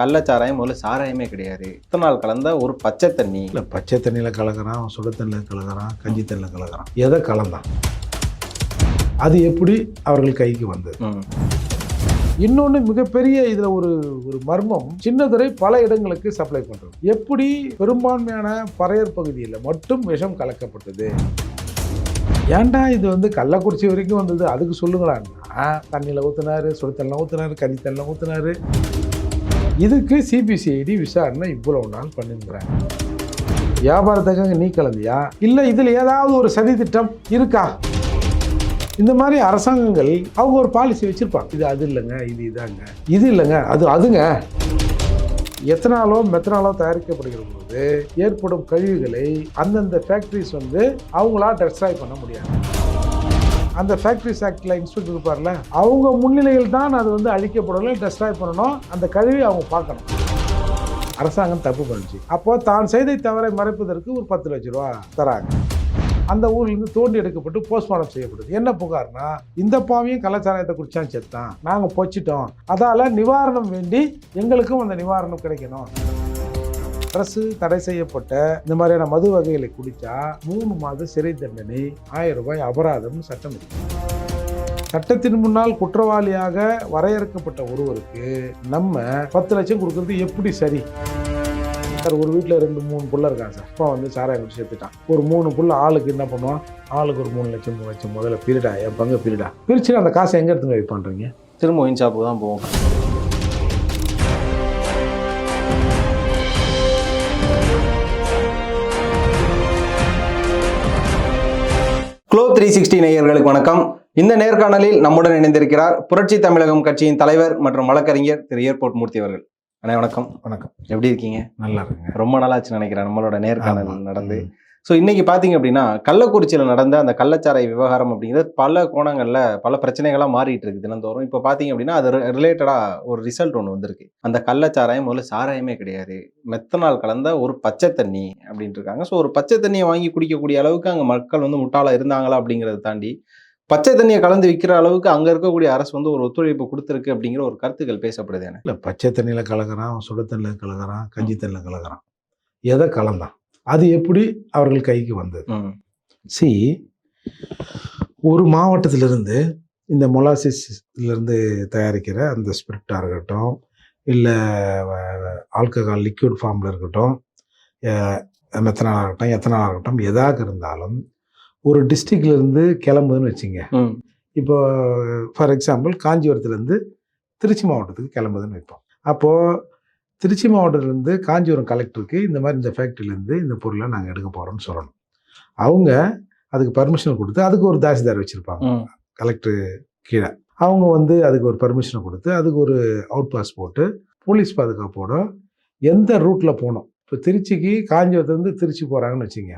கள்ளச்சாராயம் முதல்ல சாராயமே கிடையாது. இத்தனை நாள் கலந்த ஒரு பச்சை தண்ணி. இல்லை பச்சை தண்ணியில் கலக்கிறான் சுட தண்ணியில் கலக்கிறான் கஞ்சி தண்ணியில் கலக்கிறான். எதை கலந்தான்? அது எப்படி அவர்கள் கைக்கு வந்தது? இன்னொன்று மிகப்பெரிய இதில் ஒரு ஒரு மர்மம். சின்னதுரை பல இடங்களுக்கு சப்ளை பண்ணுறது எப்படி பெரும்பான்மையான பறையர் பகுதியில் மட்டும் விஷம் கலக்கப்பட்டது? ஏன்டா இது வந்து கள்ளக்குறிச்சி வரைக்கும் வந்தது? அதுக்கு சொல்லுங்களான்னா தண்ணியில் ஊற்றுனாரு சுடுத்தண்ணில் ஊற்றுனாரு கறி தண்ணியில் ஊற்றுனாரு இதுக்கு சிபிசிஐடி விசாரணை இவ்வளவு நாள் பண்ணிருக்கிறாங்க வியாபாரத்துக்காக நீ கிளம்பியா இல்லை இதில் ஏதாவது ஒரு சதி திட்டம் இருக்கா? இந்த மாதிரி அரசாங்கங்கள் அவங்க ஒரு பாலிசி வச்சிருப்பாங்க. இது அது இல்லைங்க இது இதாங்க. இது இல்லைங்க அது அதுங்க. எத்தனாலோ மெத்தனாலோ தயாரிக்கப்படுகிற போது ஏற்படும் கழிவுகளை அந்தந்த ஃபேக்ட்ரிஸ் வந்து அவங்களா டெஸ்ட்ராய் பண்ண முடியாது. அந்த ஃபேக்ட்ரிஸ் ஆக்டில் இன்ஸ்பெக்டர் இருப்பார்ல அவங்க முன்னிலையில் தான் அது வந்து அழிக்கப்படல டெஸ்ட்ராய் பண்ணணும். அந்த கழிவை அவங்க பார்க்கணும். அரசாங்கம் தப்பு பண்ணுச்சு. அப்போ தான் செய்த தவறை மறைப்பதற்கு ஒரு பத்து லட்ச ரூபா தராங்க. அந்த ஊர்லேருந்து தோண்டி எடுக்கப்பட்டு போஸ்ட்மார்ட்டம் செய்யப்படுது. என்ன புகார்னா இந்த பாவியும் கலாச்சாரத்தை குடிச்சான் செத்தான். நாங்கள் பொச்சிட்டோம். அதால் நிவாரணம் வேண்டி எங்களுக்கும் அந்த நிவாரணம் கிடைக்கணும். அரசு தடை செய்யப்பட்ட இந்த மாதிரியான மது வகைகளை குடித்தா மூணு மாத சிறை தண்டனை ஆயிரம் ரூபாய் அபராதம் சட்டம் இருக்கு சட்டத்தின் முன்னால் குற்றவாளியாக வரையறுக்கப்பட்ட ஒருவருக்கு நம்ம பத்து லட்சம் கொடுக்கறது எப்படி சரி? சார் ஒரு வீட்டில் ரெண்டு மூணு புள்ள இருக்காங்க சார். அப்பா வந்து சாராயம் குடிச்சு சேர்த்துட்டான் ஒரு மூணு புள்ள ஆளுக்கு என்ன பண்ணுவான்? ஆளுக்கு ஒரு மூணு லட்சம் மூணு லட்சம் முதல்ல பிரிடா என் பங்கு பிரிடா பிரிச்சு அந்த காசை எங்கே எடுத்துங்க வெயிட் பண்ணுறீங்க திரும்ப ஒயின் ஷாப்புக்கு தான் போவோம். க்ளோ த்ரீ சிக்ஸ்டி நேயர்களுக்கு வணக்கம். இந்த நேர்காணலில் நம்முடன் இணைந்திருக்கிறார் புரட்சி தமிழகம் கட்சியின் தலைவர் மற்றும் வழக்கறிஞர் திரு. ஏர்போர்ட் மூர்த்தி அவர்கள். அண்ணா வணக்கம். வணக்கம். எப்படி இருக்கீங்க? நல்லா இருக்குங்க. ரொம்ப நாளாச்சு நினைக்கிறேன். நம்மளோட நேர்காணல். நடந்து. ஸோ இன்னைக்கு பார்த்தீங்க அப்படின்னா கள்ளக்குறிச்சியில் நடந்த அந்த கள்ளச்சாராய விவகாரம் அப்படிங்கிறது பல கோணங்களில் பல பிரச்சனைகளாக மாறிட்டு இருக்கு தினந்தோறும். இப்போ பார்த்தீங்க அப்படின்னா அது ரிலேட்டடாக ஒரு ரிசல்ட் ஒன்று வந்திருக்கு. அந்த கள்ளச்சாராயம் முதல்ல சாராயமே கிடையாது. மெத்தனால் கலந்த ஒரு பச்சை தண்ணி அப்படின்ட்டு இருக்காங்க. ஸோ ஒரு பச்சை தண்ணியை வாங்கி குடிக்கக்கூடிய அளவுக்கு அங்கே மக்கள் வந்து முட்டாளாக இருந்தாங்களா அப்படிங்கிறத தாண்டி பச்சை தண்ணியை கலந்து விற்கிற அளவுக்கு அங்கே இருக்கக்கூடிய அரசு வந்து ஒரு ஒத்துழைப்பு கொடுத்துருக்கு அப்படிங்கிற ஒரு கருத்துக்கள் பேசப்படுது எனக்கு. இல்லை பச்சை தண்ணியில் கலக்கிறான் சுட தண்ணியில் கலக்கிறான் கஞ்சி தண்ணியில் கலக்கிறான். எதை கலந்தான் அது எப்படி அவர்கள் கைக்கு வந்தது? சி ஒரு மாவட்டத்திலிருந்து இந்த மொலாசிஸ்லேருந்து தயாரிக்கிற அந்த ஸ்பிரிட்டாக இருக்கட்டும் இல்லை ஆல்கஹால் லிக்விட் ஃபார்மில் இருக்கட்டும் மெத்தனாலாக இருக்கட்டும் எத்தனாலாக இருக்கட்டும் எதாக இருந்தாலும் ஒரு டிஸ்ட்ரிக்ட்லேருந்து கிளம்புதுன்னு வச்சுங்க. இப்போ ஃபார் எக்ஸாம்பிள் காஞ்சிபுரத்துலேருந்து திருச்சி மாவட்டத்துக்கு கிளம்புதுன்னு வைப்போம். அப்போது திருச்சி மாவட்டத்துலேருந்து காஞ்சிபுரம் கலெக்டருக்கு இந்த மாதிரி இந்த ஃபேக்ட்ரியிலேருந்து இந்த பொருளை நாங்கள் எடுக்க போகிறோம்னு சொல்லணும். அவங்க அதுக்கு பர்மிஷன் கொடுத்து அதுக்கு ஒரு தாசில்தார் வச்சுருப்பாங்க. கலெக்டர் கீழே. அவங்க வந்து அதுக்கு ஒரு பர்மிஷனை கொடுத்து அதுக்கு ஒரு அவுட் பாஸ் போட்டு போலீஸ் பாதுகாப்போட எந்த ரூட்டில் போகணும். இப்போ திருச்சிக்கு காஞ்சிபுரத்துலேருந்து திருச்சி போகிறாங்கன்னு வச்சுங்க.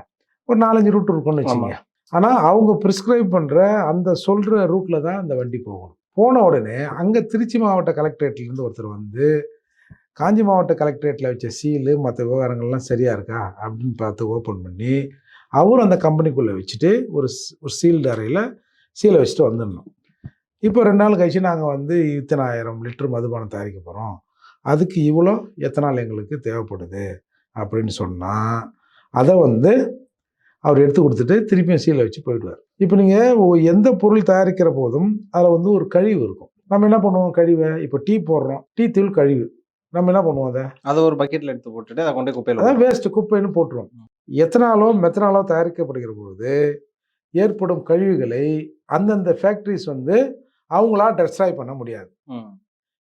ஒரு நாலஞ்சு ரூட் இருக்கும்னு வச்சுங்க. ஆனால் அவங்க ப்ரிஸ்கிரைப் பண்ணுற அந்த சொல்கிற ரூட்டில் தான் அந்த வண்டி போகணும். போன உடனே அங்கே திருச்சி மாவட்ட கலெக்டரேட்லேருந்து ஒருத்தர் வந்து காஞ்சி மாவட்ட கலெக்டரேட்டில் வச்ச சீலு மற்ற விவகாரங்கள்லாம் சரியாக இருக்கா? அப்படின்னு பார்த்து ஓப்பன் பண்ணி அவரும் அந்த கம்பெனிக்குள்ளே வச்சுட்டு ஒரு ஒரு சீல்டு அறையில் சீலை வச்சுட்டு வந்துடணும். இப்போ ரெண்டு நாள் கழிச்சு நாங்கள் வந்து இத்தனை ஆயிரம் லிட்டர் மதுபானம் தயாரிக்க போகிறோம் அதுக்கு இவ்வளோ எத்தனால் எங்களுக்கு தேவைப்படுது? அப்படின்னு சொன்னால் அதை வந்து அவர் எடுத்து கொடுத்துட்டு திருப்பியும் சீலை வச்சு போயிடுவார். இப்போ நீங்கள் எந்த பொருள் தயாரிக்கிற போதும் அதில் வந்து ஒரு கழிவு இருக்கும். நம்ம என்ன பண்ணுவோம்? கழிவை. இப்போ டீ போடுறோம். டீ தூள் கழிவு. நம்ம என்ன பண்ணுவோம் அதை? அதை ஒரு பக்கெட்ல எடுத்து போட்டுட்டு அதை கொண்டு போய் குப்பையில் அதான் வேஸ்ட் குப்பைன்னு போட்டுருவோம். எத்தனாலோ மெத்தனாலோ தயாரிக்கப்படுகிற பொழுது ஏற்படும் கழிவுகளை அந்தந்த ஃபேக்ட்ரிஸ் வந்து அவங்களா டெஸ்ட்ராய் பண்ண முடியாது.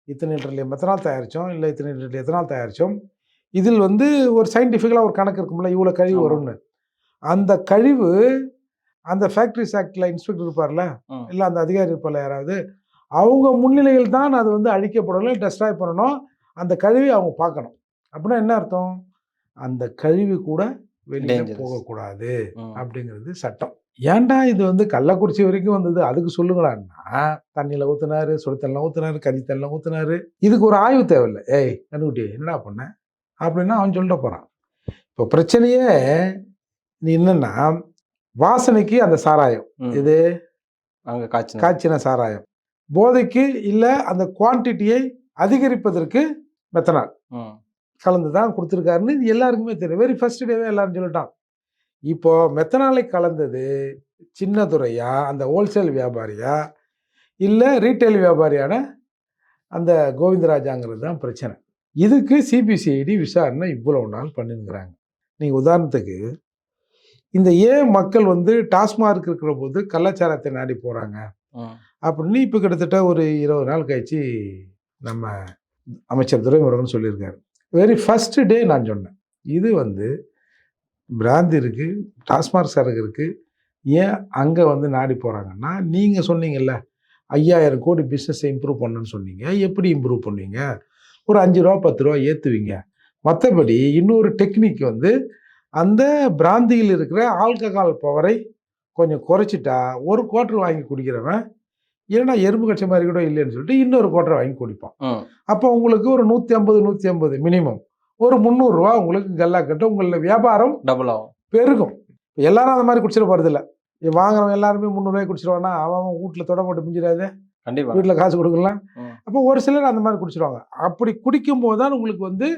இத்தனை லிட்டர்ல மெத்தனால் தயாரித்தோம் இல்லை இத்தனை லிட்டர் எத்தனால் தயாரித்தோம் இதில் வந்து ஒரு சயின்டிஃபிக்கலாக ஒரு கணக்கு இருக்கும்ல இவ்வளோ கழிவு. வரும்னு. அந்த கழிவு அந்த ஃபேக்ட்ரிஸ் ஆக்டில் இன்ஸ்பெக்டர் இருப்பார்ல. இல்லை அந்த அதிகாரி இருப்பார்ல யாராவது அவங்க முன்னிலையில் தான் அது வந்து அழிக்கப்படணும் டெஸ்ட்ராய் பண்ணணும். அந்த கழிவை அவங்க பார்க்கணும். அப்படின்னா என்ன அர்த்தம்? அந்த கழிவு கூட வெளியே Dangerous. போகக்கூடாது. அப்படிங்கிறது சட்டம். ஏன்டா இது வந்து கள்ளக்குறிச்சி வரைக்கும் வந்தது? அதுக்கு சொல்லுங்களான்னா தண்ணியில் ஊற்றுனாரு சுடுத்தண்ணில் ஊற்றுனாரு கறி தண்ணியில் ஊற்றுனாரு இதுக்கு ஒரு ஆய்வு தேவையில்லை. ஏய் கண்ணுக்குட்டி என்னடா பண்ண? அப்படின்னா அவன் சொல்லிட்டு போகிறான் இப்போ பிரச்சனையே நீ என்னன்னா வாசனைக்கு அந்த சாராயம். இது அங்க காய்ச்சி காய்ச்சின சாராயம். போதைக்கு இல்லை அந்த குவான்டிட்டியை அதிகரிப்பதற்கு மெத்தனால். கலந்து தான் கொடுத்துருக்காருன்னு இது எல்லாருக்குமே தெரியும். வெரி ஃபர்ஸ்ட் டேவே எல்லாரும் சொல்லிட்டான். இப்போ மெத்தனாலை கலந்தது சின்னதுரையா அந்த ஹோல்சேல் வியாபாரியா இல்லை ரீட்டைல் வியாபாரியான அந்த கோவிந்தராஜாங்கிறது தான் பிரச்சனை. இதுக்கு சிபிசிஐடி விசாரணை இவ்வளவு நாள் பண்ணிருக்கிறாங்க நீங்கள் உதாரணத்துக்கு இந்த ஏன் மக்கள் வந்து டாஸ்மார்க் இருக்கிற போது கள்ளச்சாரத்தை நாடி போகிறாங்க அப்படின்னு இப்போ கிட்டத்தட்ட ஒரு இருபது நாள் கழிச்சு நம்ம அமைச்சர் துரைமுருகன் சொல்லியிருக்காரு. வெரி ஃபஸ்ட்டு டே நான் சொன்னேன். இது வந்து பிராந்தி இருக்குது டாஸ்மாக் சரக்கு இருக்குது ஏன் அங்கே வந்து நாடி போகிறாங்கன்னா நீங்கள் சொன்னீங்கல்ல ஐயாயிரம் கோடி பிஸ்னஸை இம்ப்ரூவ் பண்ணுன்னு சொன்னீங்க. எப்படி இம்ப்ரூவ் பண்ணுவீங்க ஒரு அஞ்சு ரூபா பத்து ரூபா ஏற்றுவீங்க மற்றபடி இன்னொரு டெக்னிக் வந்து அந்த பிராந்தியில் இருக்கிற ஆல்கஹால் பவரை கொஞ்சம் குறைச்சிட்டா ஒரு குவார்ட்ரு வாங்கி குடிக்கிறவன் ஏன்னா எறும்பு கட்சி மாதிரி கூட இல்லைன்னு சொல்லிட்டு இன்னொரு குவார்டர் வாங்கி குடிப்பான். அப்போ உங்களுக்கு ஒரு நூற்றி ஐம்பது நூற்றி ஐம்பது மினிமம் ஒரு முந்நூறுரூவா உங்களுக்கு கல்லா கட்ட உங்களோட வியாபாரம் டபுள் ஆகும். பெருகும். எல்லாரும் அந்த மாதிரி குடிச்சிட போகிறதில்ல வாங்குறவன் எல்லாருமே முந்நூறுவாய் குடிச்சிருவானா அவன் வீட்டில் தொட போட்டு மிஞ்சிடாது. கண்டிப்பா. வீட்டில் காசு கொடுக்கலாம். அப்போ ஒரு சிலர் அந்த மாதிரி குடிச்சிருவாங்க. அப்படி குடிக்கும் போது தான் உங்களுக்கு வந்து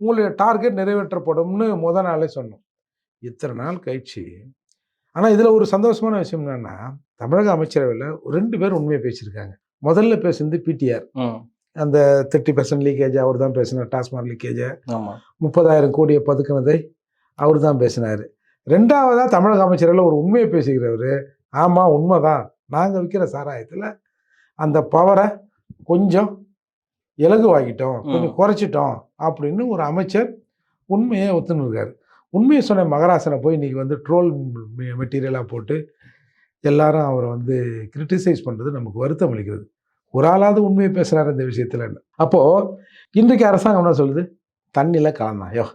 உங்களுடைய டார்கெட் நிறைவேற்றப்படும்னு முத நாளே சொன்னோம். இத்தனை நாள் கழிச்சு ஆனால் இதில் ஒரு சந்தோஷமான விஷயம் என்னன்னா தமிழக அமைச்சரவையில் ரெண்டு பேர் உண்மையை பேசியிருக்காங்க. முதல்ல பேசுனது பிடிஆர் அந்த தேர்ட்டி பர்சன்ட் லீக்கேஜ் அவர் தான் பேசினார் டாஸ்மாக் லீக்கேஜ் முப்பதாயிரம் கோடியை பதுக்கினதை அவர் தான் பேசினார். ரெண்டாவதாக தமிழக அமைச்சரில் ஒரு உண்மையை பேசுகிறவர் ஆமாம் உண்மைதான். நாங்கள் விற்கிற சாராயத்தில் அந்த பவரை கொஞ்சம் இலகுவாக்கிட்டோம் கொஞ்சம் குறைச்சிட்டோம் அப்படின்னு ஒரு அமைச்சர் உண்மையை ஒத்துன்னு இருக்காரு. உண்மையை சொன்ன மகராசனை போய் இன்னைக்கு வந்து ட்ரோல் மெட்டீரியலாக போட்டு எல்லாரும் அவரை வந்து கிரிட்டிசைஸ் பண்ணுறது நமக்கு வருத்தம் அளிக்கிறது. ஒரு ஆளாவது உண்மையை பேசுகிறாரு இந்த விஷயத்தில். அப்போது இன்றைக்கு அரசாங்கம் என்ன சொல்லுது? தண்ணியில் கலந்தான். ஐயோ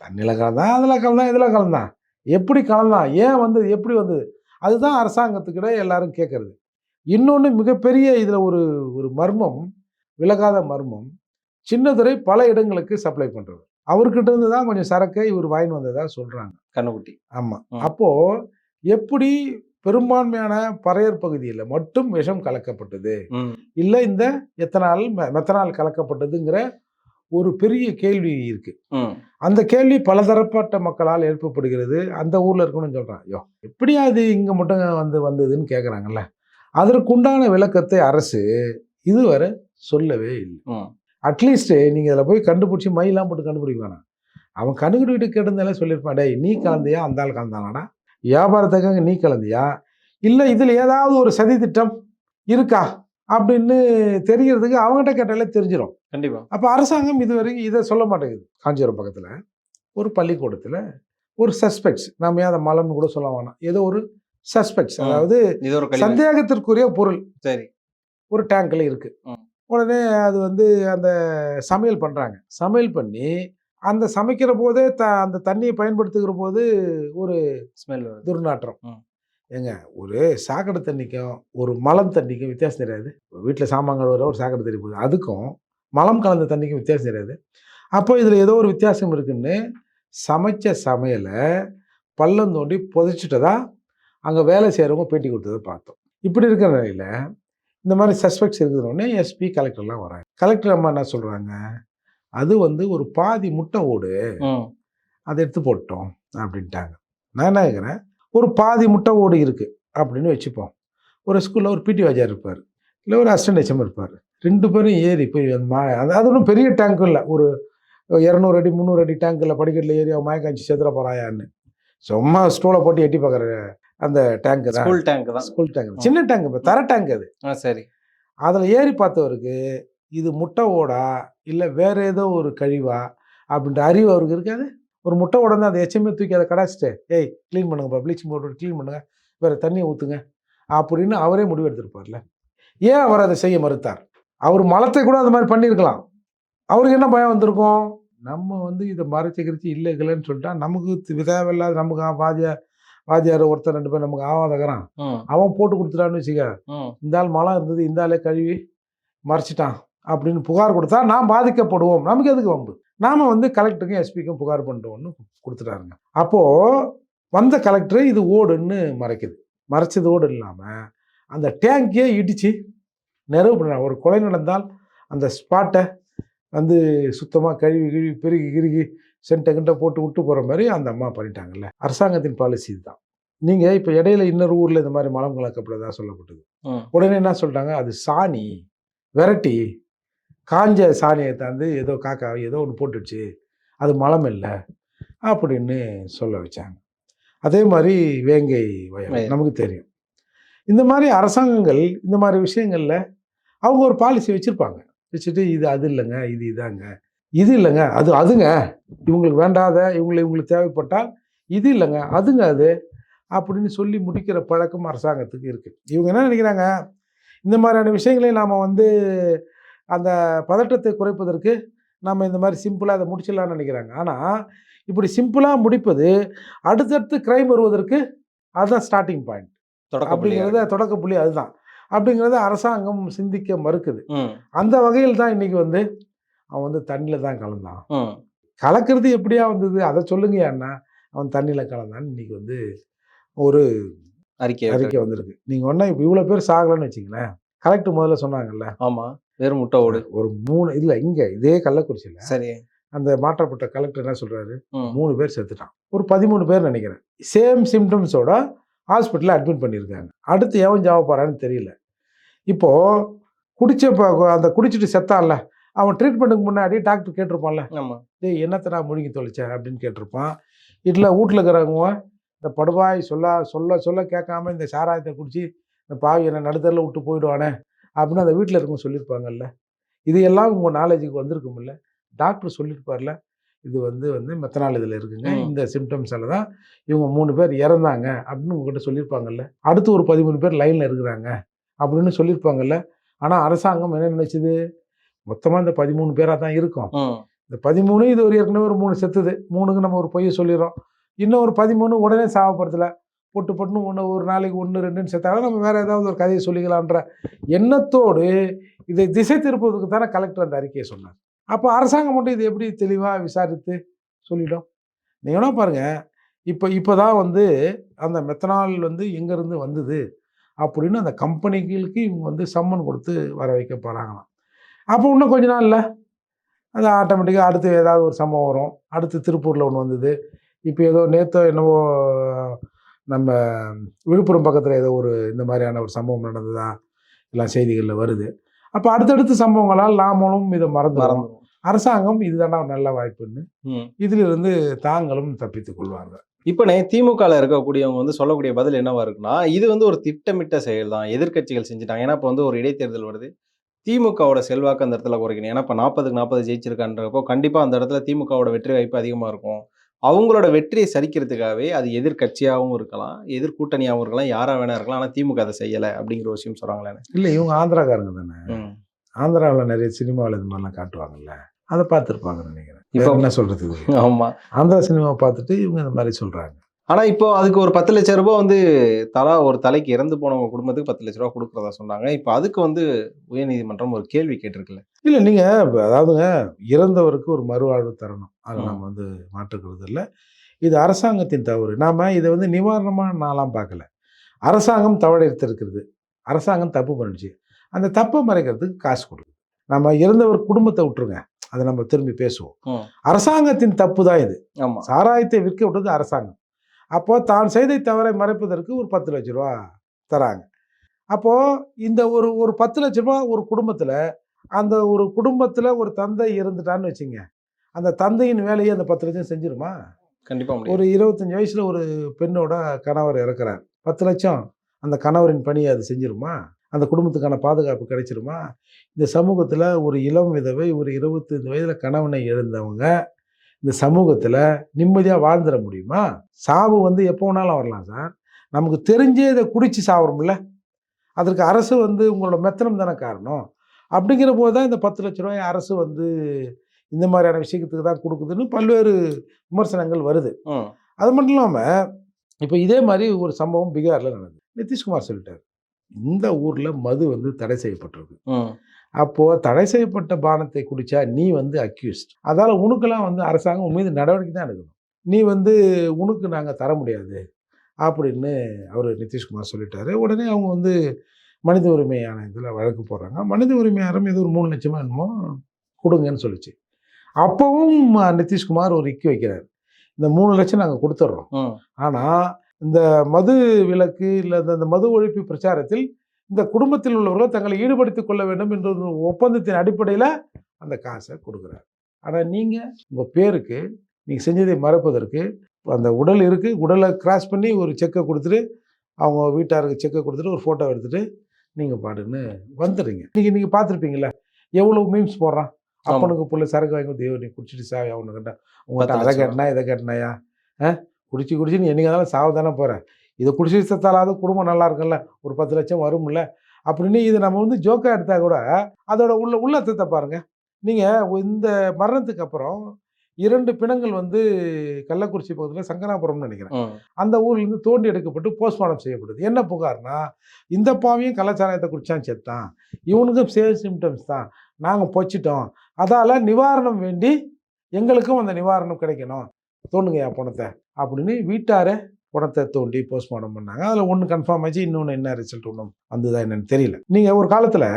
தண்ணியில் கலந்தான் அதில் கலந்தான் இதில் கலந்தான். எப்படி கலந்தான்? ஏன் வந்தது? எப்படி வந்தது? அதுதான் அரசாங்கத்துக்கிட்ட எல்லாரும் கேட்கறது இன்னொன்று மிகப்பெரிய இதில் ஒரு ஒரு மர்மம் விலகாத மர்மம் சின்னதுரை பல இடங்களுக்கு சப்ளை பண்ணுறது அவர்கிட்ட இருந்து தான் கொஞ்சம் சரக்கை இவர் வாங்கிட்டு வந்ததா சொல்கிறாங்க கண்ணுக்குட்டி. ஆமாம். அப்போது எப்படி பெரும்பான்மையான பறையர் பகுதியில் மட்டும் விஷம் கலக்கப்பட்டது? இல்லை இந்த எத்தனால் மெத்தனால் கலக்கப்பட்டதுங்கிற ஒரு பெரிய கேள்வி இருக்கு. அந்த கேள்வி பலதரப்பட்ட மக்களால் எழுப்பப்படுகிறது. அந்த ஊர்ல இருக்கணும்னு சொல்றான் ஐயோ எப்படி அது இங்க மட்டும் வந்து வந்ததுன்னு கேட்குறாங்கல்ல அதற்குண்டான விளக்கத்தை அரசு இதுவரை சொல்லவே இல்லை. ம் அட்லீஸ்ட் நீங்க அதில் போய் கண்டுபிடிச்சி மையெல்லாம் போட்டு கண்டுபிடிக்க வேணாம். அவன் கண்டுபிடிக்கிட்டு கேட்டிருந்தாலே சொல்லியிருப்பான் டேய் நீ கலந்தியா? அந்த ஆள் கலந்தானாடா? வியாபாரத்துக்காக நீ கலந்தியா? இல்லை இதில் ஏதாவது ஒரு சதி திட்டம் இருக்கா? அப்படின்னு தெரியறதுக்கு அவங்ககிட்ட கேட்டாலே தெரிஞ்சிடும் கண்டிப்பா. அப்போ அரசாங்கம் இது வரைக்கும் இதை சொல்ல மாட்டேங்குது. காஞ்சிபுரம் பக்கத்தில் ஒரு பள்ளிக்கூடத்தில் ஒரு சஸ்பெக்ட்ஸ் நம்ம ஏன் அதை மலம்னு கூட சொல்ல வேணாம். ஏதோ ஒரு சஸ்பெக்ட்ஸ். அதாவது சந்தேகத்திற்குரிய பொருள். சரி. ஒரு டேங்க்ல இருக்கு. உடனே அது வந்து அந்த சமையல் பண்றாங்க. சமையல் பண்ணி அந்த சமைக்கிற போதே த அந்த தண்ணியை பயன்படுத்துகிற போது ஒரு ஸ்மெல் துர்நாற்றம். ஏங்க ஒரு சாக்கடை தண்ணிக்கும் ஒரு மலம் தண்ணிக்கும் வித்தியாசம் தெரியாது. வீட்டில் சாமான் கழுவுற ஒரு சாக்கடை தண்ணி போகுது. அதுக்கும் மலம் கலந்த தண்ணிக்கும் வித்தியாசம் தெரியாது. அப்போ இதில் ஏதோ ஒரு வித்தியாசம் இருக்குன்னு சமைச்ச சமையலை பள்ளம் தோண்டி புதைச்சிட்டதா அங்கே வேலை செய்கிறவங்க பேட்டி கொடுத்ததை பார்த்தோம். இப்படி இருக்கிற நிலையில் இந்த மாதிரி சஸ்பெக்ட்ஸ் இருக்கிறோடனே எஸ்பி கலெக்டர்லாம் வராங்க. கலெக்டர் அம்மா என்ன சொல்கிறாங்க அது வந்து ஒரு பாதி முட்டை ஓடு. அதை எடுத்து போட்டோம் அப்படின்ட்டாங்க. நான் என்ன கேட்குறேன் ஒரு பாதி முட்டை ஓடு இருக்குது அப்படின்னு வச்சுப்போம். ஒரு ஸ்கூலில் ஒரு பிடி வாஜார் இருப்பார். இல்லை ஒரு அசிஸ்டன்ட் ஹெச்எம் இருப்பார். ரெண்டு பேரும் ஏறி போய் அந்த மா அது ஒன்றும் பெரிய டேங்க்கும் இல்லை. ஒரு இரநூறு அடி முந்நூறு அடி டேங்க்கில் படிக்கட்டில் ஏறி அவன் மயக்காஞ்சி செதுற போகிறாயான்னு சும்மா ஸ்டூலை போட்டு எட்டி பார்க்குற அந்த டேங்க் தான். ஸ்கூல் டேங்க் தான். ஸ்கூல் டேங்க் சின்ன டேங்க் இப்போ தர டேங்க் அது. சரி. அதில் ஏறி பார்த்தவருக்கு இது முட்டை ஓடா இல்லை வேற ஏதோ ஒரு கழிவா அப்படின்ற அறிவு அவருக்கு இருக்காது? ஒரு முட்டை உடனே அதை எச்சமே தூக்கி அதை கடாச்சிட்டு ஏய் க்ளீன் பண்ணுங்கப்பா ப்ளீச்சிங் பவுடர் க்ளீன் பண்ணுங்க. வேற தண்ணியை ஊற்றுங்க அப்படின்னு அவரே முடிவு எடுத்திருப்பார்ல. ஏன் அவர் அதை செய்ய மறுத்தார்? அவர் மலத்தை கூட அந்த மாதிரி பண்ணியிருக்கலாம். அவருக்கு என்ன பயம் வந்திருக்கும்? நம்ம வந்து இதை மறைச்சி கிரிச்சு இல்லை இல்லைன்னு சொல்லிட்டா நமக்கு தேவையில்லாத நமக்கு ஆ- வாத்தியார் ஒருத்தர் ரெண்டு பேர் நமக்கு ஆவாதக்கிறான் ம் அவன் போட்டு கொடுத்துட்டான்னு வச்சுக்க இந்த ஆள் மலம் இருந்தது இந்த ஆளே கழுவி மறைச்சிட்டான் அப்படின்னு புகார் கொடுத்தா நாம் பாதிக்கப்படுவோம். நமக்கு எதுக்கு வம்பு? நாம வந்து கலெக்டருக்கும் எஸ்பிக்கும் புகார் பண்ணிட்டோம்னு கொடுத்துட்டாருங்க. அப்போ வந்த கலெக்டர் இது ஓடுன்னு மறைக்குது. மறைச்சது ஓடு இல்லாமல் அந்த டேங்கே இடிச்சு நிறைவு பண்ண ஒரு கொலை நடந்தால் அந்த ஸ்பாட்டை வந்து சுத்தமாக கழுவி கழுவி பெருகி கிருகி சென்ட்டை கிட்ட போட்டு விட்டு போகிற மாதிரி அந்த அம்மா பண்ணிட்டாங்கல்ல. அரசாங்கத்தின் பாலிசி இதுதான். நீங்கள் இப்போ இடையில இன்னொரு ஊரில் இந்த மாதிரி மலம் கலக்கப்பட்டதா சொல்லப்பட்டது. உடனே என்ன சொல்லிட்டாங்க அது சாணி விரட்டி காஞ்ச சாணியை தாந்து ஏதோ காக்கா ஏதோ ஒன்று போட்டுடுச்சு அது மலம் இல்லை அப்படின்னு சொல்ல வச்சாங்க. அதே மாதிரி வேங்கை வயல். நமக்கு தெரியும். இந்த மாதிரி அரசாங்கங்கள் இந்த மாதிரி விஷயங்களில் அவங்க ஒரு பாலிசி வச்சுருப்பாங்க. வச்சுட்டு இது அது இல்லைங்க இது இதாங்க இது இல்லைங்க. அது அதுங்க. இவங்களுக்கு வேண்டாத இவங்களை இவங்களுக்கு தேவைப்பட்டால் இது இல்லைங்க. அதுங்க அது அப்படின்னு சொல்லி முடிக்கிற பழக்கம் அரசாங்கத்துக்கு இருக்குது இவங்க என்ன நினைக்கிறாங்க? இந்த மாதிரியான விஷயங்களை நாம் வந்து அந்த பதட்டத்தை குறைப்பதற்கு நம்ம இந்த மாதிரி சிம்பிளாக அதை முடிச்சிடலாம்னு நினைக்கிறாங்க. ஆனால் இப்படி சிம்பிளாக முடிப்பது அடுத்தடுத்து கிரைம் வருவதற்கு அதுதான் ஸ்டார்டிங் பாயிண்ட் அப்படிங்கிறத. தொடக்க புள்ளி அதுதான். அப்படிங்கிறத அரசாங்கம் சிந்திக்க மறுக்குது. அந்த வகையில் தான் இன்னைக்கு வந்து அவன் வந்து தண்ணியில் தான் கலந்தான். கலக்கிறது எப்படியா வந்தது? அதை சொல்லுங்க அண்ணா. அவன் தண்ணியில் கலந்தான்னு இன்னைக்கு வந்து ஒரு அறிக்கை அறிக்கை வந்திருக்கு. நீங்கள் ஒன்றா இப்போ இவ்வளோ பேர் சாகலன்னு வச்சிங்களேன் கலெக்டர் முதல்ல சொன்னாங்கல்ல. ஆமா. வெறும் முட்டை ஓடு. ஒரு மூணு இல்லை இங்கே இதே கள்ளக்குறிச்சியில் சரி. அந்த மாற்றப்பட்ட கலெக்டர் என்ன சொல்கிறாரு மூணு பேர் செத்துட்டான். ஒரு பதிமூணு பேர் நினைக்கிறேன். சேம் சிம்டம்ஸோட ஹாஸ்பிட்டலில் அட்மிட் பண்ணியிருக்காங்க. அடுத்து எவன் ஜாவ போகிறான்னு தெரியல. இப்போது குடிச்ச அந்த குடிச்சிட்டு செத்தான்ல. அவன் ட்ரீட்மெண்ட்டுக்கு முன்னாடி டாக்டர் கேட்டிருப்பான்ல டேய் என்னத்தை நான் முழுங்கி தொலைச்சேன் அப்படின்னு கேட்டிருப்பான். இதில் வீட்டில் இருக்கிறவங்க இந்த படுவாய் சொல்ல சொல்ல சொல்ல கேட்காம இந்த சாராயத்தை குடிச்சு இந்த பாவி என்னை நடுத்தரில் விட்டு போயிடுவானே அப்படின்னு அந்த வீட்டில் இருக்கவங்க சொல்லியிருப்பாங்கல்ல. இது எல்லாம் உங்கள் நாலேஜுக்கு வந்திருக்கும்ல. டாக்டர் சொல்லியிருப்பார்ல இது வந்து வந்து மெத்தனால் இதில் இருக்குங்க. இந்த சிம்டம்ஸில் தான் இவங்க மூணு பேர் இறந்தாங்க அப்படின்னு உங்ககிட்ட சொல்லியிருப்பாங்கல்ல. அடுத்து ஒரு பதிமூணு பேர் லைனில் இருக்கிறாங்க அப்படின்னு சொல்லியிருப்பாங்கல்ல. ஆனால் அரசாங்கம் என்ன நினைச்சது? மொத்தமாக இந்த பதிமூணு பேராக தான் இருக்கும். இந்த பதிமூணு இது ஒரு ஏற்கனவே ஒரு மூணு செத்துது. மூணுக்கு நம்ம ஒரு பொய்யை சொல்லிடுறோம். இன்னும் ஒரு பதிமூணு உடனே சாவப்படுத்தல. பொட்டு பொட்டுன்னு ஒன்று ஒரு நாளைக்கு ஒன்று ரெண்டுன்னு செத்தாலும் நம்ம வேற ஏதாவது ஒரு கதையை சொல்லிக்கலான்ற எண்ணத்தோடு இதை திசை திருப்பதுக்கு தானே கலெக்டர் அந்த அறிக்கையை சொன்னார். அப்போ அரசாங்கம் மட்டும் இது எப்படி தெளிவாக விசாரித்து சொல்லிடும்? நீங்கள் வேணா பாருங்க. இப்போ இப்போ தான் வந்து அந்த மெத்தனால் வந்து எங்கேருந்து வந்தது? அப்படின்னு அந்த கம்பெனிகளுக்கு இவங்க வந்து சம்மன் கொடுத்து வர வைக்க போகிறாங்களாம் அப்போ இன்னும் கொஞ்ச நாள்ல அது ஆட்டோமேட்டிக்காக அடுத்து ஏதாவது ஒரு சம்பவம் வரும். அடுத்து திருப்பூரில் ஒன்று வந்தது. இப்போ ஏதோ நேற்றோ என்னவோ நம்ம விழுப்புரம் பக்கத்தில் ஏதோ ஒரு இந்த மாதிரியான ஒரு சம்பவம் நடந்ததா? எல்லாம் செய்திகளில் வருது. அப்போ அடுத்தடுத்த சம்பவங்களால் நாமளும் இதை மறந்து மறந்துடும் அரசாங்கம் இதுதானா ஒரு நல்ல வாய்ப்புன்னு. இதிலிருந்து தாங்களும் தப்பித்துக் கொள்வார்கள். இப்ப நே திமுகல இருக்கக்கூடியவங்க வந்து சொல்லக்கூடிய பதில் என்னவா இருக்குன்னா இது வந்து ஒரு திட்டமிட்ட செயல் தான் எதிர்க்கட்சிகள் செஞ்சுட்டாங்க. ஏன்னா இப்போ வந்து ஒரு இடைத்தேர்தல் வருது. திமுகவோட செல்வாக்கு அந்த இடத்துல குறைக்கணும். ஏன்னா இப்போ நாற்பதுக்கு நாற்பது ஜெயிச்சிருக்கான்றப்போ கண்டிப்பா அந்த இடத்துல திமுகவோட வெற்றி வாய்ப்பு அதிகமா இருக்கும். அவங்களோட வெற்றியை சரிக்கிறதுக்காகவே அது எதிர்க்கட்சியாகவும் இருக்கலாம் எதிர்கூட்டணியாகவும் இருக்கலாம் யாரா வேணா இருக்கலாம் ஆனா திமுக அதை செய்யல அப்படிங்கிற விஷயம் சொல்றாங்களே இல்லை இவங்க ஆந்திராக்காரங்க தானே. ஆந்திராவில் நிறைய சினிமாவில் இது மாதிரிலாம் காட்டுவாங்கல்ல? அதை பார்த்துருப்பாங்கன்னு நினைக்கிறேன். இப்போ- என்ன சொல்கிறது இது? ஆமா. ஆந்திரா சினிமாவை பார்த்துட்டு இவங்க இந்த மாதிரி சொல்கிறாங்க ஆனா இப்போ அதுக்கு ஒரு பத்து லட்சம் ரூபாய் வந்து தலா ஒரு தலைக்கு இறந்து போனவங்க குடும்பத்துக்கு பத்து லட்ச ரூபாய் கொடுக்கறதா சொன்னாங்க. இப்போ அதுக்கு வந்து உயர்நீதிமன்றம் ஒரு கேள்வி கேட்டிருக்குல்ல. இல்லை நீங்கள் அதாவதுங்க இறந்தவருக்கு ஒரு மறுவாழ்வு தரணும். அதை. நம்ம வந்து மாற்றுக்கிறது இல்லை. இது அரசாங்கத்தின் தவறு. நாம் இதை வந்து நிவாரணமாக நான்லாம் பார்க்கல. அரசாங்கம் தவறெடுத்திருக்கிறது அரசாங்கம் தப்பு பண்ணுச்சு அந்த தப்பை மறைக்கிறதுக்கு காசு கொடுக்குது நம்ம இறந்தவர் குடும்பத்தை விட்டுருங்க. அதை நம்ம திரும்பி பேசுவோம். அரசாங்கத்தின் தப்பு தான் இது. ஆமா. சாராயத்தை விற்க விட்டது அரசாங்கம். அப்போ தான் செய்த தவறை மறைப்பதற்கு ஒரு பத்து லட்ச ரூபா தராங்க. அப்போ இந்த ஒரு ஒரு பத்து லட்ச ரூபா ஒரு குடும்பத்தில் அந்த ஒரு குடும்பத்தில் ஒரு தந்தை இருந்துட்டான்னு வச்சுங்க அந்த தந்தையின் வேலையை அந்த பத்து லட்சம் செஞ்சிருமா? கண்டிப்பா முடியும் ஒரு இருபத்தஞ்சி வயசுல ஒரு பெண்ணோட கணவர் இறக்குறார். பத்து லட்சம் அந்த கணவரின் பணியை அது செஞ்சிருமா? அந்த குடும்பத்துக்கான பாதுகாப்பு கிடைச்சிருமா? இந்த சமூகத்தில் ஒரு இளம் விதவை ஒரு இருபத்தைந்து வயதில் கணவனை இழந்தவங்க இந்த சமூகத்தில் நிம்மதியாக வாழ்ந்துட முடியுமா? சாவு வந்து எப்போ வேணாலும் வரலாம் சார். நமக்கு தெரிஞ்சே இதை குடிச்சு சாவறோம்ல. அதற்கு அரசு வந்து உங்களோட மெத்தனம் தானே காரணம். அப்படிங்கிற போது தான் இந்த பத்து லட்ச ரூபாய் அரசு வந்து இந்த மாதிரியான விஷயத்துக்கு தான் கொடுக்குதுன்னு பல்வேறு விமர்சனங்கள் வருது. அது மட்டும் இல்லாமல் இப்போ இதே மாதிரி ஒரு சம்பவம் பீகாரில் நடந்தது. நிதிஷ்குமார் சொல்லிட்டார். இந்த ஊரில் மது வந்து தடை செய்யப்பட்டிருக்கு. அப்போது தடை செய்யப்பட்ட பானத்தை குடித்தா நீ வந்து அக்யூஸ்ட் அதால் உனக்கெல்லாம் வந்து அரசாங்கம் மீது நடவடிக்கை தான் எடுக்கணும். நீ வந்து உனக்கு நாங்கள் தர முடியாது அப்படின்னு அவர் நிதிஷ்குமார் சொல்லிட்டாரு. உடனே அவங்க வந்து மனித உரிமை ஆணையத்தில் வழக்கு போடுறாங்க. மனித உரிமை ஆணையம் ஏதோ ஒரு மூணு லட்சமாக என்னமோ கொடுங்கன்னு சொல்லிச்சு. அப்பவும் நிதிஷ்குமார் ஒரு இக்கி வைக்கிறார். இந்த மூணு லட்சம் நாங்கள் கொடுத்துட்றோம். ஆனால் இந்த மது விலக்கு இல்லை இந்த மது ஒழிப்பு பிரச்சாரத்தில் இந்த குடும்பத்தில் உள்ளவர்கள் தங்களை ஈடுபடுத்திக் கொள்ள வேண்டும் என்ற ஒரு ஒப்பந்தத்தின் அடிப்படையில் அந்த காசை கொடுக்குறாரு. ஆனால் நீங்கள் உங்கள் பேருக்கு நீங்கள் செஞ்சதை மறைப்பதற்கு அந்த உடல் இருக்குது உடலை கிராஸ் பண்ணி ஒரு செக்கை கொடுத்துட்டு அவங்க வீட்டாருக்கு செக்கை கொடுத்துட்டு ஒரு ஃபோட்டோ எடுத்துட்டு நீங்கள் பாடுன்னு வந்துடுறீங்க. நீங்கள் நீங்கள் பார்த்துருப்பீங்களா எவ்வளோ மீம்ஸ் போடுறான்? அப்பனுக்கு புள்ள சரக்கு வாங்கி தெய்வம் நீ குடிச்சிட்டு சாவி அவனு கண்டா? உங்கள்கிட்ட அதை. கேட்டனா இதை கேட்டனாயா? ஆ? குடிச்சு குடிச்சு நீ என்னைக்கு இருந்தாலும் சாவு தானே போகிற இதை குடிச்சிட்டு செத்தாலாவது குடும்பம் நல்லா இருக்கும்ல ஒரு பத்து லட்சம் வரும்ல அப்படின்னு இது நம்ம வந்து ஜோக்காக எடுத்தால் கூட அதோட உள்ள உள்ளத்தை பாருங்க. நீங்கள் இந்த மரணத்துக்கு அப்புறம் இரண்டு பிணங்கள் வந்து கள்ளக்குறிச்சி பகுதியில் சங்கராபுரம்னு நினைக்கிறேன். அந்த ஊர்லேருந்து தோண்டி எடுக்கப்பட்டு போஸ்ட்மார்ட்டம் செய்யப்படுது. என்ன புகார்னா இந்த பாவியும் கலாச்சாரத்தை குடிச்சான் செத்தான். இவனுக்கும் சேல் சிம்டம்ஸ் தான். நாங்கள் பொச்சிட்டோம். அதால் நிவாரணம் வேண்டி எங்களுக்கும் அந்த நிவாரணம் கிடைக்கணும். தோண்டுங்கய்யா பணத்தை அப்படின்னு வீட்டார குடத்தை தோண்டி போஸ்ட்மார்ட்டம் பண்ணாங்க. அதில் ஒன்று கன்ஃபார்ம் ஆச்சு இன்னொன்று என்ன ரிசல்ட் ஒன்றும் வந்ததா என்னன்னு தெரியல. நீங்கள் ஒரு காலத்தில்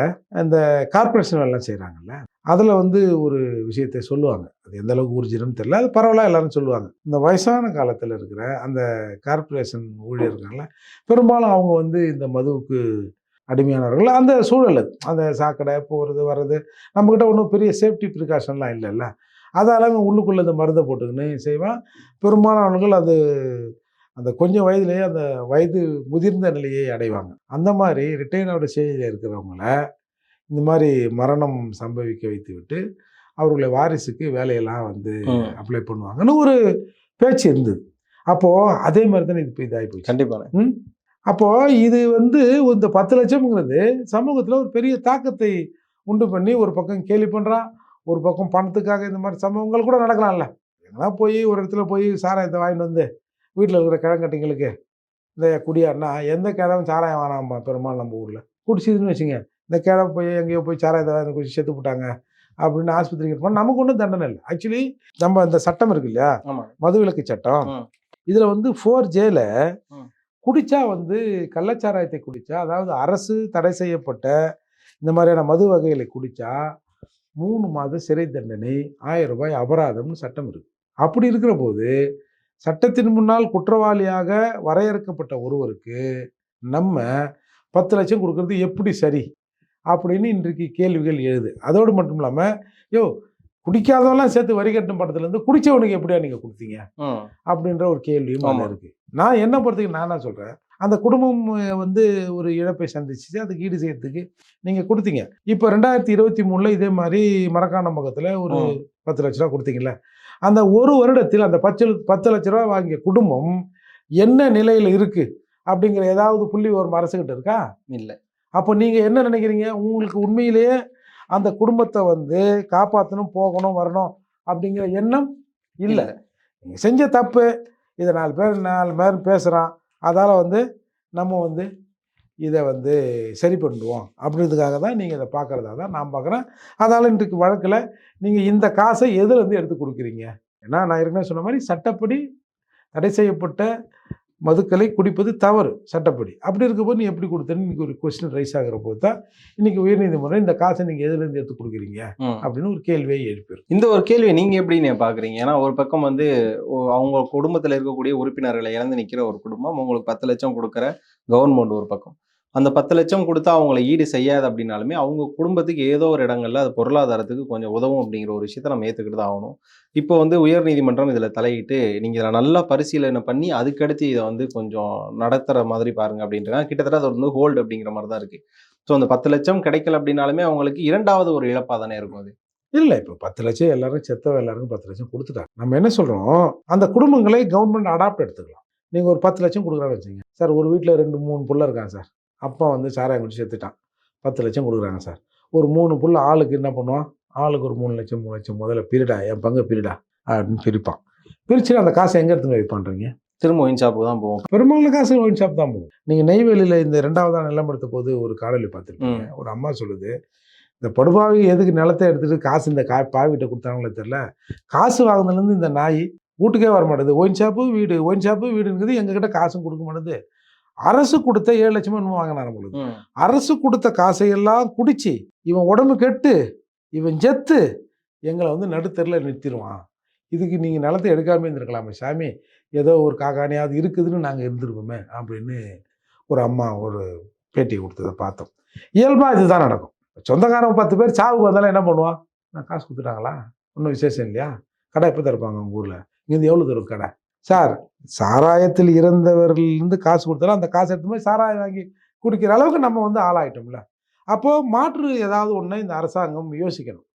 இந்த கார்பரேஷன் எல்லாம் செய்கிறாங்கல்ல அதில் வந்து ஒரு விஷயத்தை சொல்லுவாங்க. அது எந்த அளவுக்கு ஊர்ஜிதம்னு தெரியல அது பரவாயில்ல எல்லாரும் சொல்லுவாங்க. இந்த வயசான காலத்தில் இருக்கிற அந்த கார்பரேஷன் ஊழியர்கள்ல பெரும்பாலும் அவங்க வந்து இந்த மதுவுக்கு அடிமையானவர்கள். அந்த சூழல் அந்த சாக்கடை போகிறது வர்றது நம்மக்கிட்ட ஒன்றும் பெரிய சேஃப்டி ப்ரிகாஷன்லாம் இல்லைல்ல. அதால் உள்ளுக்குள்ளே இந்த மருந்தை போட்டுக்கின்னு செய்வான். பெரும்பாலானவர்கள் அது அந்த கொஞ்சம் வயதிலேயே அந்த வயது முதிர்ந்த நிலையை அடைவாங்க. அந்த மாதிரி ரிட்டையர்டோட ஸ்டேஜில் இருக்கிறவங்கள இந்த மாதிரி மரணம் சம்பவிக்க வைத்து விட்டு அவர்களுடைய வாரிசுக்கு வேலையெல்லாம் வந்து. அப்ளை பண்ணுவாங்கன்னு ஒரு பேச்சு இருந்தது. அப்போது அதே மாதிரி தானே இது இப்போ இதாகி போச்சு. கண்டிப்பாண்ணே ம்? அப்போ இது வந்து இந்த பத்து லட்சம்ங்கிறது சமூகத்தில் ஒரு பெரிய தாக்கத்தை உண்டு பண்ணி ஒரு பக்கம் கேலி பண்ணுறான் ஒரு பக்கம் பணத்துக்காக இந்த மாதிரி சம்பவங்கள் கூட நடக்கலாம்ல. எங்கன்னா போய் ஒரு இடத்துல போய் சாராயத்தை வாங்கிட்டு வந்து வீட்டில் இருக்கிற கிழங்கட்டிங்களுக்கு இந்த குடியாருனா எந்த கிழவும் சாராயம் வேணாம்ப்பா பெரும்பாலும் நம்ம ஊரில். குடிச்சிதுன்னு வச்சுங்க. இந்த கிழவு போய் எங்கேயோ போய் சாராயத்தை குடிச்சு செத்து போட்டாங்க அப்படின்னு ஆஸ்பத்திரிக்கு போனால் நமக்கு ஒன்றும் தண்டனை இல்லை. ஆக்சுவலி நம்ம இந்த சட்டம் இருக்கு இல்லையா? மதுவிலக்கு சட்டம். இதில் வந்து ஃபோர் ஜேல. குடிச்சா வந்து கள்ளச்சாராயத்தை குடிச்சா அதாவது அரசு தடை செய்யப்பட்ட இந்த மாதிரியான மது வகைகளை குடிச்சா மூணு மாத சிறை தண்டனை ஆயிரம் ரூபாய் அபராதம்னு சட்டம் இருக்கு. அப்படி இருக்கிற போது சட்டத்தின் முன்னால் குற்றவாளியாக வரையறுக்கப்பட்ட ஒருவருக்கு நம்ம பத்து லட்சம் கொடுக்கறது எப்படி சரி? அப்படின்னு இன்றைக்கு கேள்விகள் எழுது. அதோடு மட்டும் இல்லாமல் யோ குடிக்காதவெல்லாம் சேர்த்து வரி கட்டும் படத்துலேருந்து குடிச்சவனுக்கு எப்படியா நீங்கள் கொடுத்தீங்க. அப்படின்ற ஒரு கேள்வியும் ஆமா. அதில் இருக்கு. நான் என்ன பொறுத்தவரைக்கும் நான் என்ன சொல்கிறேன் அந்த குடும்பம் வந்து ஒரு இழப்பை சந்திச்சு அதுக்கு ஈடு செய்யறதுக்கு நீங்கள் கொடுத்தீங்க. இப்போ ரெண்டாயிரத்தி இருபத்தி மூணில் இதே மாதிரி மரக்காணம் பக்கத்தில் ஒரு. பத்து லட்ச ரூபா கொடுத்தீங்கல்ல? அந்த ஒரு வருடத்தில் அந்த பத்து பத்து லட்ச ரூபா வாங்கிய குடும்பம் என்ன நிலையில் இருக்கு? அப்படிங்கிற ஏதாவது புள்ளி ஒரு அரசுகிட்ட இருக்கா? இல்ல. அப்போ நீங்கள் என்ன நினைக்கிறீங்க? உங்களுக்கு உண்மையிலேயே அந்த குடும்பத்தை வந்து காப்பாற்றணும் போகணும் வரணும் அப்படிங்கிற எண்ணம் இல்லை. நீங்கள் செஞ்ச தப்பு இதை நாலு பேர் நாலு பேர் பேசுகிறான் அதால் வந்து நம்ம வந்து இதை வந்து சரி பண்ணுவோம் அப்படின்றதுக்காக தான் நீங்கள் இதை பார்க்குறதா தான் நான் பார்க்குறேன் அதால் இன்றைக்கு வழக்கில் நீங்கள் இந்த காசை எதுலேருந்து எடுத்து கொடுக்குறீங்க? ஏன்னா நான் ஏற்கனவே சொன்ன மாதிரி சட்டப்படி தடை செய்யப்பட்ட மதுக்களை குடிப்பது தவறு சட்டப்படி. அப்படி இருக்கும்போது நீ எப்படி கொடுத்தேன்னு இன்னைக்கு ஒரு கொஸ்டின் ரைஸ் ஆகிற போது தான் இன்னைக்கு உயர்நீதிமன்றம் இந்த காசை நீங்கள் எதுலேருந்து எடுத்து கொடுக்குறீங்க. அப்படின்னு ஒரு கேள்வியை எழுப்பியிருக்கு இந்த ஒரு கேள்வியை நீங்க எப்படின்னு பாக்குறீங்க? ஏன்னா ஒரு பக்கம் வந்து அவங்க குடும்பத்துல இருக்கக்கூடிய உறுப்பினர்களை இழந்து நிக்கிற ஒரு குடும்பம் உங்களுக்கு பத்து லட்சம் கொடுக்குற கவர்மெண்ட் ஒரு பக்கம். அந்த பத்து லட்சம் கொடுத்தா அவங்கள ஈடு செய்யாது அப்படின்னாலுமே அவங்க குடும்பத்துக்கு ஏதோ ஒரு இடங்களில் அது பொருளாதாரத்துக்கு கொஞ்சம் உதவும் அப்படிங்கிற ஒரு விஷயத்த நம்ம ஏற்றுக்கிட்டு தான் ஆகணும். இப்போ வந்து உயர் நீதிமன்றம் தலையிட்டு நீங்கள் இதை நல்லா பரிசீலனை பண்ணி அதுக்கடுத்து இதை வந்து கொஞ்சம் நடத்துகிற மாதிரி பாருங்க அப்படின்றாங்க. கிட்டத்தட்ட அது வந்து ஹோல்டு அப்படிங்கிற மாதிரி தான் இருக்குது ஸோ அந்த பத்து லட்சம் கிடைக்கல அப்படின்னாலுமே அவங்களுக்கு இரண்டாவது ஒரு இழப்பாக தானே இருக்கும் அது. இல்லை இப்போ பத்து லட்சம் எல்லாரும் செத்தவ எல்லாருக்கும் பத்து லட்சம் கொடுத்துட்டாங்க. நம்ம என்ன சொல்கிறோம் அந்த குடும்பங்களை கவர்மெண்ட் அடாப்ட் எடுத்துக்கலாம். நீங்கள் ஒரு பத்து லட்சம் கொடுக்குறான்னு வச்சுங்க சார் ஒரு வீட்டில் ரெண்டு மூணு புள்ள இருக்காங்க சார். அப்பா வந்து சாராயம் குடிச்சு செத்துட்டான். பத்து லட்சம் கொடுக்குறாங்க சார். ஒரு மூணு புள்ள ஆளுக்கு என்ன பண்ணுவான்? ஆளுக்கு ஒரு மூணு லட்சம் மூணு லட்சம் முதல்ல பிரிடா என் பங்கு பிரிடா அப்படின்னு பிரிப்பான். பிரிச்சுட்டு அந்த காசை எங்கே எடுத்துங்க வைப்பான்றீங்க? திரும்ப ஒயின் ஷாப்புக்கு தான் போவோம். பெரும்பாலான காசு ஒயின் ஷாப் தான் போகும். நீங்கள் நெய்வேலியில் இந்த ரெண்டாவதா நிலம் எடுத்த போது ஒரு காணொலி பார்த்துருப்பீங்க. ஒரு அம்மா சொல்லுது இந்த படுபாவி எதுக்கு நிலத்தை எடுத்துட்டு காசு இந்த கா பாவிகிட்ட கொடுத்தாங்களே தெரில காசு வாங்கினதுலேருந்து இந்த நாய் வீட்டுக்கே வர மாட்டேது ஒயின் ஷாப்பு வீடு ஒயின் ஷாப்பு வீடுங்கிறது எங்ககிட்ட காசும் கொடுக்க மாட்டேது அரசு கொடுத்த ஏழு லட்சமா என்னமோ வாங்கினா நம்மளுக்கு. அரசு கொடுத்த காசையெல்லாம் குடிச்சு இவன் உடம்பு கெட்டு இவன் செத்து எங்களை வந்து நடுத்தரில் நிறுத்திடுவான். இதுக்கு நீங்கள் நிலத்தை எடுக்காம இருந்திருக்கலாமே சாமி. ஏதோ ஒரு காக்கானியாவது இருக்குதுன்னு நாங்கள் இருந்திருப்போமே அப்படின்னு ஒரு அம்மா ஒரு பேட்டி கொடுத்ததை பார்த்தோம். இயல்பாக இதுதான் நடக்கும். சொந்தக்காரன் பத்து பேர் சாவுக்கு வந்தாலும் என்ன பண்ணுவான்? நான் காசு கொடுத்துட்டாங்களா? ஒன்றும் விசேஷம் இல்லையா? கடை எப்போ திறப்பாங்க உங்கள் ஊரில்? இங்கேருந்து எவ்வளோ தூரம் கடை? சார் சாராயத்தில் இறந்தவர்லேருந்து காசு கொடுத்தாலும் அந்த காசு எடுத்து போய் சாராயம் வாங்கி குடிக்கிற அளவுக்கு நம்ம வந்து ஆளாயிட்டோம்ல. அப்போ மாற்று ஏதாவது ஒன்று இந்த அரசாங்கம் யோசிக்கணும்.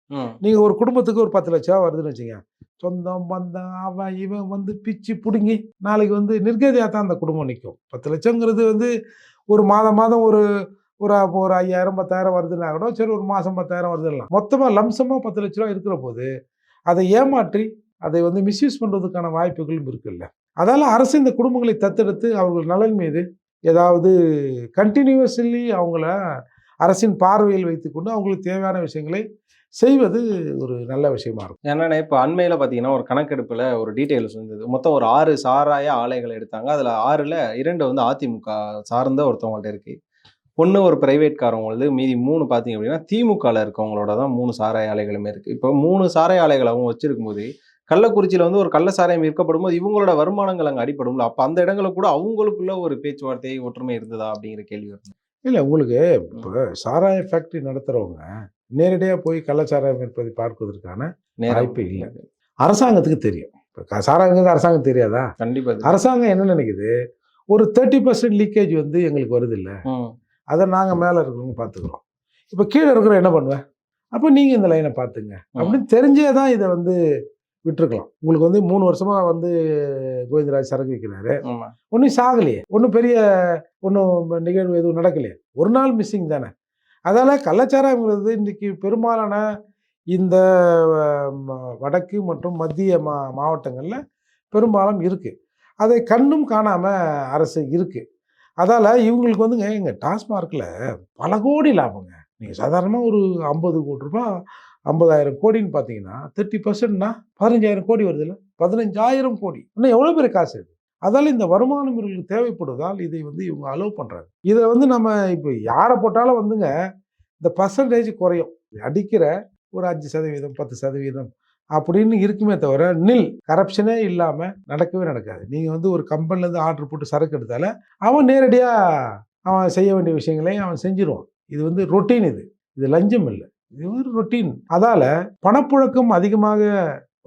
நீங்கள் ஒரு குடும்பத்துக்கு ஒரு பத்து லட்ச ரூபா வருதுன்னு வச்சுங்க சொந்தம் பந்தம் அவன் இவன் வந்து பிச்சு பிடுங்கி நாளைக்கு வந்து நிர்கதியாக தான் அந்த குடும்பம் நிற்கும் பத்து லட்சங்கிறது வந்து ஒரு மாதம் மாதம் ஒரு ஒரு ஒரு ஐயாயிரம் பத்தாயிரம் வருதுன்னா கூட சரி ஒரு மாதம் பத்தாயிரம் வருதுலாம் மொத்தமாக லம்சமாக பத்து லட்ச ரூபா இருக்கிற போது அதை ஏமாற்றி அதை வந்து மிஸ்யூஸ் பண்ணுறதுக்கான வாய்ப்புகளும் இருக்குல்ல. அதால் அரசு இந்த குடும்பங்களை தத்தெடுத்து அவர்கள் நலன் மீது ஏதாவது கண்டினியூவஸ்லி அவங்கள அரசின் பார்வையில் வைத்துக்கொண்டு அவங்களுக்கு தேவையான விஷயங்களை செய்வது ஒரு நல்ல விஷயமா இருக்கும். என்னென்ன இப்போ அண்மையில் பார்த்தீங்கன்னா ஒரு கணக்கெடுப்பில் ஒரு டீட்டெயில்ஸ் வந்தது மொத்தம் ஒரு ஆறு சாராய ஆலைகளை எடுத்தாங்க. அதில் ஆறில் இரண்டு வந்து அதிமுக சார்ந்த ஒருத்தவங்கள்ட்ட இருக்குது ஒன்று ஒரு பிரைவேட் காரவங்களது மீதி மூணு பார்த்தீங்க அப்படின்னா திமுகவில் இருக்கவங்களோட தான் மூணு சாராய ஆலைகளுமே இருக்குது இப்போ மூணு சாராய ஆலைகள் அவங்க வச்சிருக்கும் போது கள்ளக்குறிச்சியில் வந்து ஒரு கள்ள சாராயம் விற்கப்படும் போது இவங்களோட வருமானங்கள் அங்கே அடிப்படும்ல அப்போ அந்த இடங்களை கூட அவங்களுக்குள்ள ஒரு பேச்சுவார்த்தை ஒற்றுமை இருந்ததா அப்படிங்கிற கேள்வி வருது. இல்லை உங்களுக்கு இப்போ சாராய ஃபேக்ட்ரி நடத்துகிறவங்க நேரடியாக போய் கள்ளச்சாராயம் விற்பதை பார்ப்பதற்கான வாய்ப்பு இல்ல. அரசாங்கத்துக்கு தெரியும். இப்போ சாராயங்கிறது அரசாங்கம் தெரியாதா? கண்டிப்பா இது. அரசாங்கம் என்ன நினைக்குது? ஒரு தேர்ட்டி பர்சன்ட் லீக்கேஜ் வந்து எங்களுக்கு வருது இல்லை. அதை நாங்கள் மேலே இருக்கிறவங்க பார்த்துக்குறோம். இப்போ கீழே இருக்கிற என்ன பண்ணுவேன் அப்போ நீங்கள் இந்த லைனை பார்த்துங்க. அப்படின்னு தெரிஞ்சே தான் இதை வந்து விட்டுருக்கலாம். உங்களுக்கு வந்து மூணு வருஷமா வந்து கோவிந்தராஜ் சரக்கு வைக்கிறாரு. ஆமா. ஒன்றும் சாகலையே. ஒன்றும் பெரிய ஒன்றும் நிகழ்வு எதுவும் நடக்கலையே. ஒரு நாள் மிஸ்ஸிங் தானே. அதால் கள்ளச்சாராயங்கிறது இன்றைக்கி பெரும்பாலான இந்த வடக்கு மற்றும் மத்திய மா மாவட்டங்களில் பெரும்பாலும் இருக்குது அதை கண்ணும் காணாமல் அரசு இருக்குது அதால் இவங்களுக்கு வந்துங்க எங்கள் டாஸ்மார்க்கில் பல கோடி லாபங்க. நீங்கள் சாதாரணமாக ஒரு ஐம்பது கோடி ரூபாய் ஐம்பதாயிரம் கோடின்னு பார்த்தீங்கன்னா தேர்ட்டி பர்சன்ட்னா பதினஞ்சாயிரம் கோடி வருதுல்ல பதினஞ்சாயிரம் கோடி. இன்னும் எவ்வளோ பெரிய காசு இது? அதால் இந்த வருமானம் இவர்களுக்கு தேவைப்படுவதால் இதை வந்து இவங்க அலோவ் பண்ணுறாங்க இதை வந்து நம்ம இப்போ யாரை போட்டாலும் வந்துங்க இந்த பர்சன்டேஜ் குறையும். அடிக்கிற ஒரு அஞ்சு சதவீதம் பத்து சதவீதம் அப்படின்னு இருக்குமே தவிர நில் கரப்ஷனே இல்லாமல் நடக்கவே நடக்காது. நீங்கள் வந்து ஒரு கம்பெனிலேருந்து ஆர்டர் போட்டு சரக்கு எடுத்தால அவன் நேரடியாக அவன் செய்ய வேண்டிய விஷயங்களையும் அவன் செஞ்சிருவான். இது வந்து ரொட்டீன் இது. இது லஞ்சம் இல்லை. இது ஒரு ரொட்டீன் அதால் பணப்புழக்கம் அதிகமாக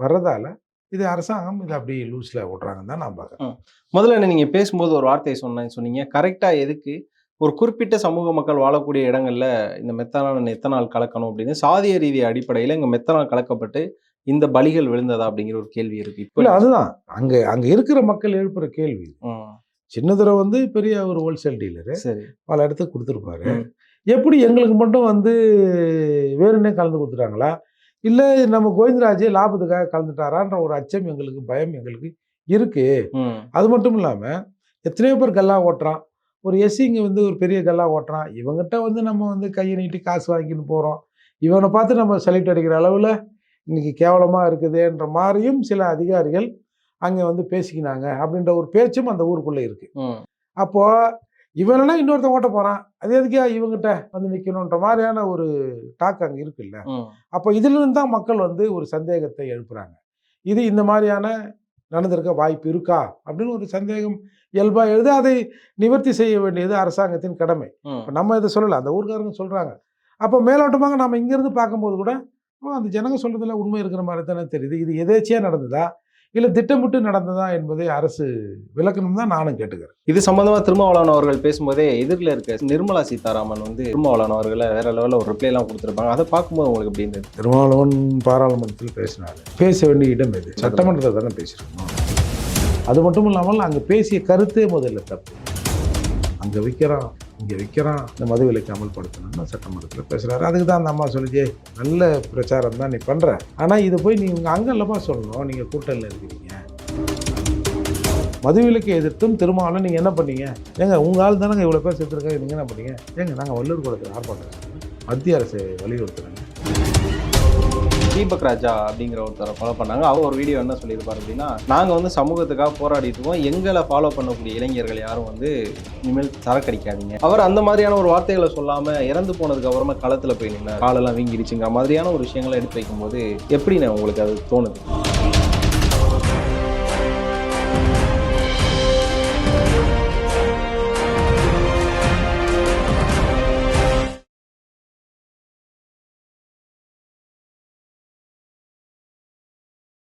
வர்றதால இது அரசாங்கம் இதை அப்படி லூஸில் விட்றாங்கன்னு தான் நான் பார்க்குறேன். முதல்ல நீங்க பேசும்போது ஒரு வார்த்தையை சொன்னேன் சொன்னீங்க. கரெக்டா எதுக்கு ஒரு குறிப்பிட்ட சமூக மக்கள் வாழக்கூடிய இடங்கள்ல இந்த மெத்தனால் எத்தனால் கலக்கணும் அப்படின்னு சாதிய ரீதி அடிப்படையில் இங்க மெத்தனால் கலக்கப்பட்டு இந்த பலிகள் விழுந்ததா அப்படிங்கிற ஒரு கேள்வி இருக்கு. இப்போ இல்லை அதுதான். அங்கே அங்கே இருக்கிற மக்கள் எழுப்புற கேள்வி. சின்னதுரை வந்து பெரிய ஒரு ஹோல்சேல் டீலரு சரி. பல இடத்துக்கு கொடுத்துருப்பாரு. எப்படி எங்களுக்கு மட்டும் வந்து வேணுன்னே கலந்து கொடுத்துட்டாங்களா? இல்லை நம்ம கோவிந்தராஜே லாபத்துக்காக கலந்துட்டாரான்ற ஒரு அச்சம் எங்களுக்கு பயம் எங்களுக்கு இருக்கு. அது மட்டும் இல்லாமல் எத்தனையோ பேர் கல்லா ஓட்டுறான். ஒரு எஸ்சிங்க வந்து ஒரு பெரிய கல்லா ஓட்டுறான். இவங்ககிட்ட வந்து நம்ம வந்து கையை நீட்டி காசு வாங்கின்னு போகிறோம் இவனை பார்த்து நம்ம செலக்ட் அடிக்கிற அளவில் இன்னைக்கு கேவலமாக இருக்குதுன்ற மாதிரியும் சில அதிகாரிகள் அங்கே வந்து பேசிக்கினாங்க. அப்படின்ற ஒரு பேச்சும் அந்த ஊருக்குள்ளே இருக்குது அப்போது இவனா இன்னொருத்தன் ஓட்ட போகிறான் அது எதுக்கா இவங்ககிட்ட வந்து நிற்கணுன்ற மாதிரியான ஒரு டாக் அங்கே இருக்குல்ல. அப்போ இதிலிருந்து தான் மக்கள் வந்து ஒரு சந்தேகத்தை எழுப்புறாங்க. இது இந்த மாதிரியான நடந்திருக்க வாய்ப்பு இருக்கா? அப்படின்னு ஒரு சந்தேகம் இயல்பாக எழுது. அதை நிவர்த்தி செய்ய வேண்டியது அரசாங்கத்தின் கடமை. நம்ம இதை சொல்லலை. அந்த ஊர்க்காரங்க சொல்கிறாங்க அப்போ மேலோட்டமாக நம்ம இங்கேருந்து பார்க்கும்போது கூட அந்த ஜனங்க சொல்கிறதுல உண்மை இருக்கிற மாதிரி தானே தெரியுது. இது எதேச்சியாக நடந்ததா? இல்லை திட்டமிட்டு நடந்ததா என்பதை அரசு விளக்கணும் தான் நானும் கேட்டுக்கிறேன். இது சம்பந்தமா திருமாவளவன் அவர்கள் பேசும்போதே எதிரில் இருக்க நிர்மலா சீதாராமன் வந்து திருமாவளவன் அவர்களை வேற லெவலில் ஒரு ரிப்ளை எல்லாம் கொடுத்துருப்பாங்க. அதை பார்க்கும்போது உங்களுக்கு எப்படி இருந்தது? திருமாவளவன் பாராளுமன்றத்தில் பேசினார். பேச வேண்டிய இடம் எது? சட்டமன்றத்தை தானே பேசியிருக்கணும் அது மட்டும் இல்லாமல் அங்கே பேசிய கருத்தே முதல்ல தப்பு. அங்கே விற்கிறான் இங்கே விற்கிறான் இந்த மது விலைக்கு அமல்படுத்தணும்னு சட்டமன்றத்தில் பேசுகிறாரு அதுக்கு தான் அந்த அம்மா சொல்லிச்சே நல்ல பிரச்சாரம் தான் நீ பண்ணுற ஆனால் இதை போய் நீங்கள் அங்கே இல்லைப்பா சொல்லணும். நீங்கள் கூட்டணியில் இருக்கிறீங்க. மதுவிலக்கு எதிர்த்தும் திருமாவளவன் நீங்கள் என்ன பண்ணீங்க? ஏங்க உங்கள் ஆள் தானங்க இவ்வளோ பேர் சேர்த்துருக்காங்க நீங்கள் என்ன பண்ணீங்க? ஏங்க நாங்கள் வள்ளூர் குளத்தில் ஆர்ப்பாட்டம் மத்திய அரசு வலியுறுத்துறாங்க. தீபக் ராஜா அப்படிங்கிற ஒருத்தரை ஃபாலோ பண்ணாங்க. அவர் ஒரு வீடியோ என்ன சொல்லியிருப்பார் அப்படின்னா நாங்கள் வந்து சமூகத்துக்காக போராடிட்டு இருக்கோம். எங்களை ஃபாலோ பண்ணக்கூடிய இளைஞர்கள் யாரும் வந்து இனிமேல் சரக்கடிக்காதீங்க. அவர் அந்த மாதிரியான ஒரு வார்த்தைகளை சொல்லாமல் இறந்து போனதுக்கு அப்புறமா களத்தில் போய் நின்று காலெல்லாம் வீங்கிடுச்சுங்க மாதிரியான ஒரு விஷயங்களை எடுத்து வைக்கும்போது நான் உங்களுக்கு அது தோணுது?